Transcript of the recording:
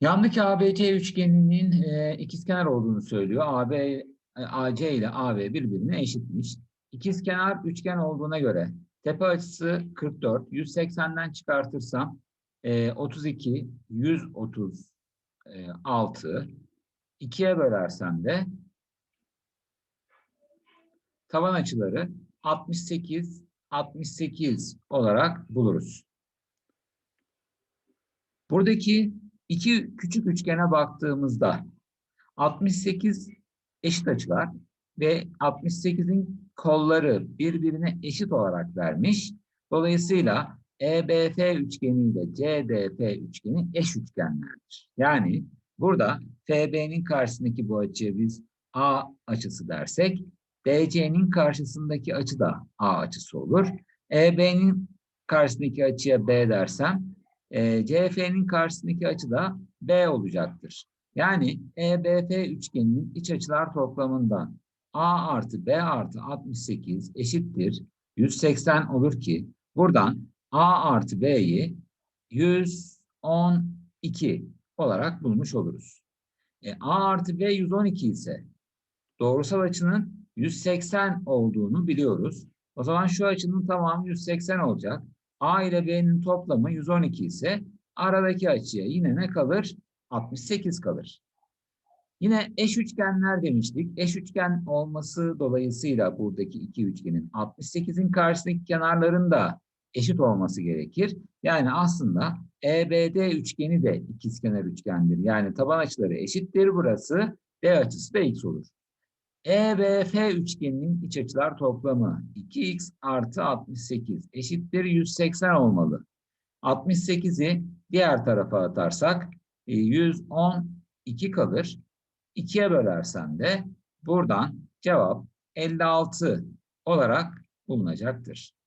Yandaki ABC üçgeninin e, ikizkenar olduğunu söylüyor. AB, e, AC ile AB birbirine eşitmiş. İkizkenar üçgen olduğuna göre tepe açısı 44. 180'den çıkartırsam e, 32, 136. 2'ye bölersem de taban açıları 68, 68 olarak buluruz. Buradaki iki küçük üçgene baktığımızda 68 eşit açılar ve 68'in kolları birbirine eşit olarak vermiş. Dolayısıyla EBF üçgeni ile CDF üçgeni eş üçgenlerdir. Yani burada FB'nin karşısındaki bu açıya biz A açısı dersek, DC'nin karşısındaki açı da A açısı olur. EB'nin karşısındaki açıya B dersem, e, CF'nin karşısındaki açı da B olacaktır. Yani EBF üçgeninin iç açılar toplamından A artı B artı 68 eşittir 180 olur ki buradan A artı B'yi 112 olarak bulmuş oluruz. E, A artı B 112 ise doğrusal açının 180 olduğunu biliyoruz. O zaman şu açının tamamı 180 olacak. A ile B'nin toplamı 112 ise aradaki açıya yine ne kalır? 68 kalır. Yine eş üçgenler demiştik. Eş üçgen olması dolayısıyla buradaki iki üçgenin 68'in karşısındaki kenarların da eşit olması gerekir. Yani aslında EBD üçgeni de ikizkenar üçgendir. Yani taban açıları eşittir burası. D açısı da x olur. EBF üçgeninin iç açılar toplamı 2x artı 68 eşittir 180 olmalı. 68'i diğer tarafa atarsak e, 112 kalır. 2'ye bölersen de buradan cevap 56 olarak bulunacaktır.